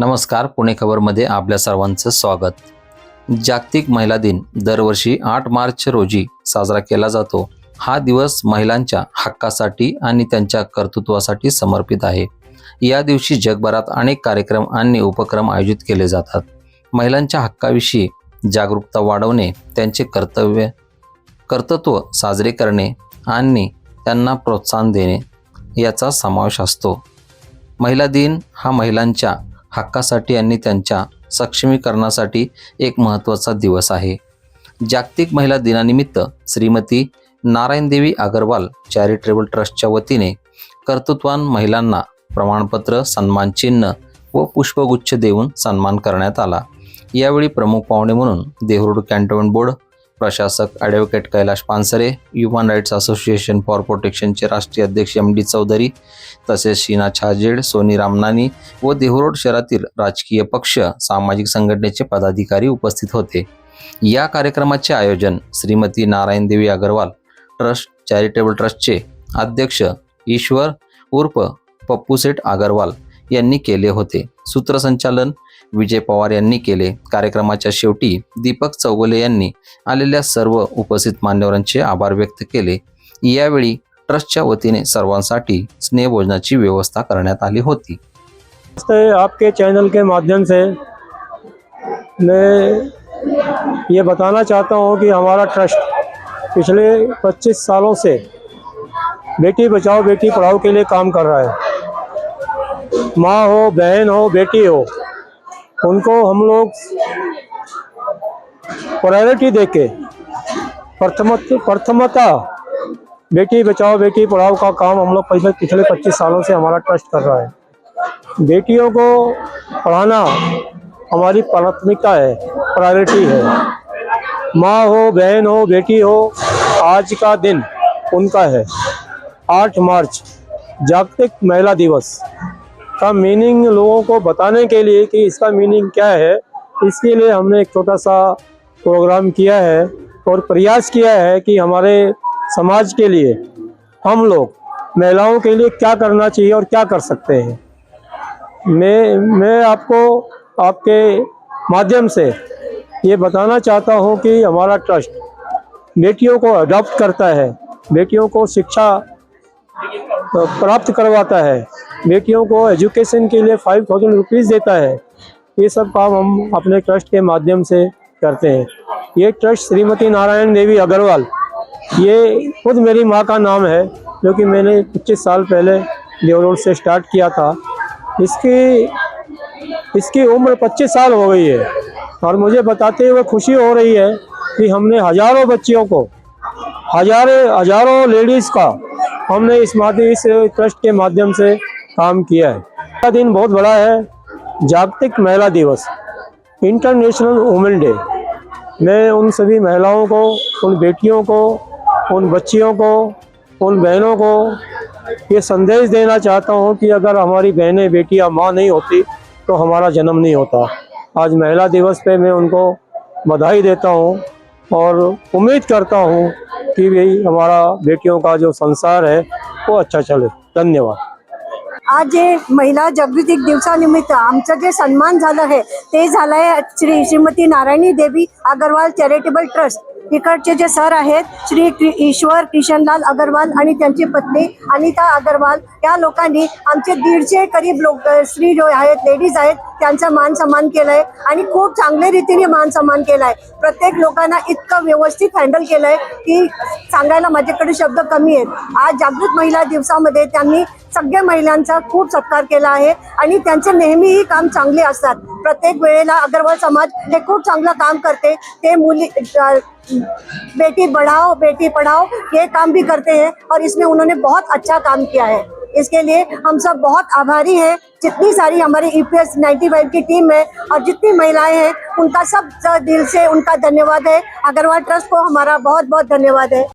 नमस्कार पुणे खबरमध्ये आपल्या सर्वांचं स्वागत. जागतिक महिला दिन दरवर्षी आठ मार्च रोजी साजरा केला जातो. हा दिवस महिलांच्या हक्कासाठी आणि त्यांच्या कर्तृत्वासाठी समर्पित आहे. या दिवशी जगभरात अनेक कार्यक्रम आणि उपक्रम आयोजित केले जातात. महिलांच्या हक्काविषयी जागरूकता वाढवणे त्यांचे कर्तव्य कर्तृत्व साजरे करणे आणि त्यांना प्रोत्साहन देणे याचा समावेश असतो. महिला दिन हा महिलांच्या हक्कासाठी आणि त्यांच्या सक्षमीकरणासाठी एक महत्त्वाचा दिवस आहे. जागतिक महिला दिनानिमित्त श्रीमती नारायणदेवी अगरवाल चॅरिटेबल ट्रस्टच्या वतीने कर्तृत्वान महिलांना प्रमाणपत्र सन्मानचिन्ह व पुष्पगुच्छ देऊन सन्मान करण्यात आला. यावेळी प्रमुख पाहुणे म्हणून देहरोड कॅन्टोन्मेंट बोर्ड प्रशासक advocate Kailash Pansare human rights association for प्रोटेक्शनचे राष्ट्रीय अध्यक्ष एम डी चौधरी तसेच शीना छाजेड सोनी रामनानी व देहरोड शहरातील राजकीय पक्ष सामाजिक संघटनेचे पदाधिकारी उपस्थित होते. या कार्यक्रमाचे आयोजन श्रीमती नारायणदेवी अगरवाल ट्रस्ट चॅरिटेबल ट्रस्टचे अध्यक्ष ईश्वर उर्फ पप्पूसेठ अगरवाल यांनी केले होते. सूत्रसंचालन विजय पवार यांनी केले. कार्यक्रमाच्या शेवटी दीपक चौगले यांनी आलेल्या सर्व उपस्थित मान्यवरांचे आभार व्यक्त केले. यावेळी ट्रस्टच्या वतीने सर्वांसाठी स्नेहभोजनाची व्यवस्था करण्यात आली होती. आपके चैनल के माध्यम से मैं ये बताना चाहता हूँ कि हमारा ट्रस्ट पिछले 25 सालों से बेटी बचाओ बेटी पढ़ाओ के लिए काम कर रहा है। माँ हो, बहन हो, बेटी हो, उनको हम लोग प्रायोरिटी देके प्रथम प्रथमता, बेटी बचाओ, बेटी पढ़ाओ का काम हम लोग पिछले पिछले 25 सालों से हमारा ट्रस्ट कर रहा है। बेटियों को पढ़ाना हमारी प्राथमिकता है प्रायोरिटी है। माँ हो, बहन हो, बेटी हो, आज का दिन उनका है। 8 मार्च, जागतिक महिला दिवस। का मीनिंग लोगों को बताने के लिए कि इसका मीनिंग क्या है, इसके लिए हमने एक छोटा सा प्रोग्राम किया है और प्रयास किया है कि हमारे समाज के लिए हम लोग महिलाओं के लिए क्या करना चाहिए और क्या कर सकते हैं। मैं मैं आपको आपके माध्यम से ये बताना चाहता हूँ कि हमारा ट्रस्ट बेटियों को अडॉप्ट करता है, बेटियों को शिक्षा प्राप्त करवाता है। बेटियों को एजुकेशन के लिए फाइव थाउज़ेंड रुपीज़ देता है। ये सब काम हम अपने ट्रस्ट के माध्यम से करते हैं। ये ट्रस्ट श्रीमती नारायण देवी अग्रवाल, ये खुद मेरी माँ का नाम है, जो कि मैंने 25 साल पहले देवरोड से स्टार्ट किया था। इसकी इसकी उम्र 25 साल हो गई है और मुझे बताते हुए खुशी हो रही है कि हमने हज़ारों बच्चियों को, हज़ारों हज़ारों लेडीज़ का हमने इस माध्यम इस ट्रस्ट के माध्यम से काम किया है। का दिन बहुत बड़ा है। जागतिक महिला दिवस इंटरनेशनल वुमेन डे मैं उन सभी महिलाओं को, उन बेटियों को, उन बच्चियों को, उन बहनों को ये संदेश देना चाहता हूँ कि अगर हमारी बहनें, बेटियाँ माँ नहीं होती तो हमारा जन्म नहीं होता। आज महिला दिवस पे मैं उनको बधाई देता हूँ और उम्मीद करता हूँ कि भाई हमारा बेटियों का जो संसार है, वो अच्छा चले। धन्यवाद। आज जे महिला जागृतिक दिवसानिमित्त आमचं जे सन्मान झालं आहे ते झालं आहे श्री श्रीमती नारायणी देवी अगरवाल चॅरिटेबल ट्रस्ट. इकडचे जे सर आहेत श्री ईश्वर किशनलाल अगरवाल आणि त्यांची पत्नी अनिता अगरवाल या लोकांनी आमचे दीडशे करीब लोक स्त्री जो आहेत लेडीज आहेत त्यांचा मान सन्मान केलाय आणि खूप चांगल्या रीतीने मान सन्मान केलाय. प्रत्येक लोकांना इतकं व्यवस्थित हँडल केलंय की सांगायला माझ्याकडे शब्द कमी आहेत. आज जागृत महिला दिवसामध्ये त्यांनी सगळ्या महिलांचा खूप सत्कार केला आहे आणि त्यांचे नेहमीही काम चांगले असतात. प्रत्येक वेळेला अगरवाल समाज हे खूप चांगलं काम करते. ते मुली बेटी बढ़ाओ बेटी पढ़ाओ ये काम भी करते हैं और इसमें उन्होंने बहुत अच्छा काम किया है. इसके लिए हम सब बहुत आभारी हैं. जितनी सारी हमारी E P S ninety five की टीम है और जितनी महिलाएँ हैं, उनका सब दिल से उनका धन्यवाद है. अग्रवाल ट्रस्ट को हमारा बहुत बहुत धन्यवाद है.